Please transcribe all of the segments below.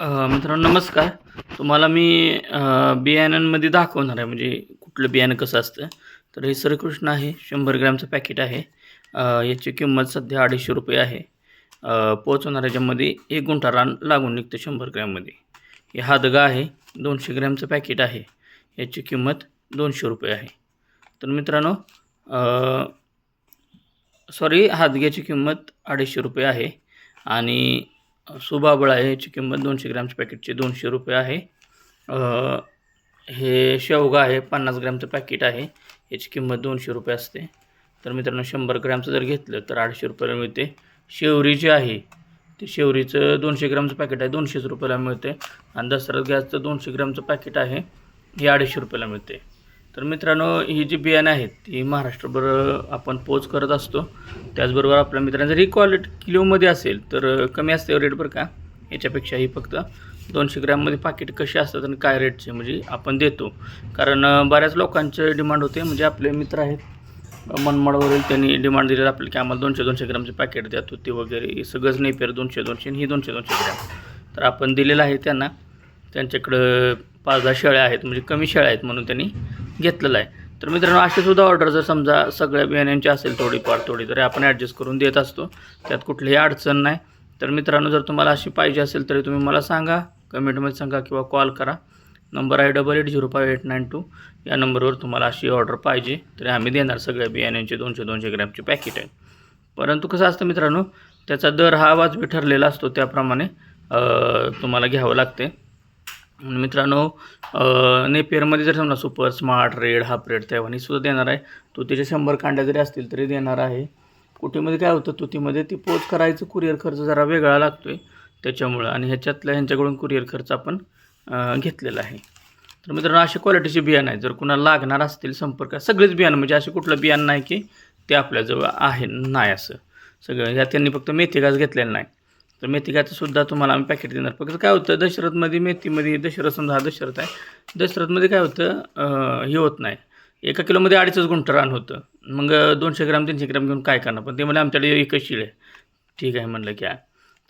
मित्रांनो नमस्कार. तुम्हाला मी बियाण्यांमध्ये दाखवणार आहे. म्हणजे कुठलं बियाणं कसं असतं. तर हे श्रीकृष्ण आहे. शंभर ग्रॅमचं पॅकेट आहे. याची किंमत सध्या अडीचशे रुपये आहे. पोचवणार याच्यामध्ये एक गुंठा रान लागून निघतं शंभर ग्रॅममध्ये. हे हादगा आहे. दोनशे ग्रॅमचं पॅकेट आहे. याची किंमत दोनशे रुपये आहे. तर मित्रांनो सॉरी हादग्याची किंमत अडीचशे रुपये आहे. आणि सुबाबळ आहे याची किंमत दोनशे ग्रॅमच्या पॅकेटची दोनशे रुपये आहे. हे शेवगा आहे पन्नास ग्रॅमचं पॅकेट आहे. याची किंमत दोनशे रुपये असते. तर मित्रांनो शंभर ग्रॅमचं जर घेतलं तर अडीचशे रुपयाला मिळते. शेवरी जी आहे ते शेवरीचं दोनशे ग्रॅमचं पॅकेट आहे दोनशेच रुपयाला मिळते. आणि दसरा गॅसचं दोनशे ग्रॅमचं पॅकेट आहे हे अडीचशे रुपयाला मिळते. तर मित्रांनो ही जी बियाणं आहेत ती महाराष्ट्रभर आपण पोच करत असतो. त्याचबरोबर आपल्या मित्रांनो जर ही क्वालिटी किलोमध्ये असेल तर कमी असते रेट बरं का? याच्यापेक्षा ही फक्त दोनशे ग्रॅममध्ये पाकिट कसे असतात आणि काय रेटचे म्हणजे आपण देतो. कारण बऱ्याच लोकांचे डिमांड होते. म्हणजे आपले मित्र आहेत मनमाडवरील त्यांनी डिमांड दिलेलं आपल्याला की आम्हाला दोनशे दोनशे ग्रॅमचे पॅकेट द्या तुती वगैरे हे सगळंच नाही पेर दोनशे दोनशे आणि ही दोनशे दोनशे ग्रॅम. तर आपण दिलेलं आहे त्यांना. त्यांच्याकडं पाच दहा शेळ्या आहेत म्हणजे कमी शेळ्या आहेत म्हणून त्यांनी घेतलेलं आहे. तर मित्रांनो अशीसुद्धा ऑर्डर जर समजा सगळ्या बियाण्यांची असेल थोडीफार थोडी तरी आपण ॲडजस्ट करून देत असतो. त्यात कुठलीही अडचण नाही. तर मित्रांनो जर तुम्हाला अशी पाहिजे असेल तरी तुम्ही मला सांगा. कमेंटमध्ये सांगा किंवा कॉल करा. नंबर आहे double eight zero five eight nine two या नंबरवर तुम्हाला अशी ऑर्डर पाहिजे. तरी आम्ही देणार सगळ्या बियाण्यांचे दोनशे दोनशे ग्रॅमचे पॅकेट आहे. परंतु कसं असतं मित्रांनो त्याचा दर हा वाजवी ठरलेला असतो. त्याप्रमाणे तुम्हाला घ्यावं लागते. मित्रांनो नेपियरमध्ये जर समजा super smart raid half raid तेव्हा सुद्धा देणार आहे. तुतीच्या शंभर कांड्या जरी असतील तरी देणार आहे. कुटीमध्ये काय होतं तुतीमध्ये ती पोच करायचं कुरिअर खर्च जरा वेगळा लागतो आहे त्याच्यामुळं आणि ह्याच्यातल्या ह्यांच्याकडून कुरिअर खर्च आपण घेतलेला आहे. तर मित्रांनो अशी क्वालिटीची बियाणं आहे जर कुणाला लागणार असतील संपर्क सगळेच बियाणं म्हणजे असे कुठलं बियाणं नाही की ते आपल्याजवळ आहे नाही असं. सगळं ह्या त्यांनी फक्त मेथी घास घेतलेलं नाही. तर मेथीगाचं सुद्धा तुम्हाला आम्ही पॅकेट देणार. फक्त काय होतं दशरथमध्ये मेथीमध्ये दशरथ समजा हा दशरथ आहे दशरथमध्ये काय होतं हे होत नाही. एका किलोमध्ये अडीचच गुंठ रान होतं. मग दोनशे ग्राम तीनशे ग्राम घेऊन काय करणार? पण ते म्हणजे आमच्याकडे एकच शिळ आहे. ठीक आहे म्हणलं की तर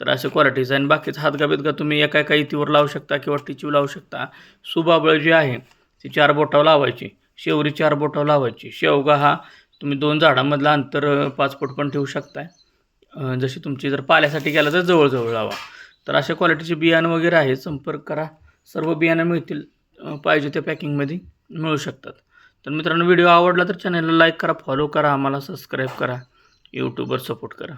तर क्वालिटीज क्वालिटीचं आणि बाकीचं हातगा बितगा तुम्ही एका एका इतीवर लावू शकता किंवा टिचीव लावू शकता. सुबाबळ जी आहे ती चार बोटावर लावायची. शेवरी चार बोटावर लावायची. शेवगा हा तुम्ही दोन झाडामधलं अंतर पाच फूट पण ठेवू शकताय. जशी तुमची जर पाल्यासाठी गेला तर जवळजवळ लावा. तर अशा क्वालिटीचे बियाणं वगैरे आहे संपर्क करा. सर्व बियाणं मिळतील पाहिजे त्या पॅकिंगमध्ये मिळू शकतात. तर मित्रांनो व्हिडिओ आवडला तर चॅनलला लाईक करा फॉलो करा आम्हाला सबस्क्राईब करा यूट्यूबवर सपोर्ट करा.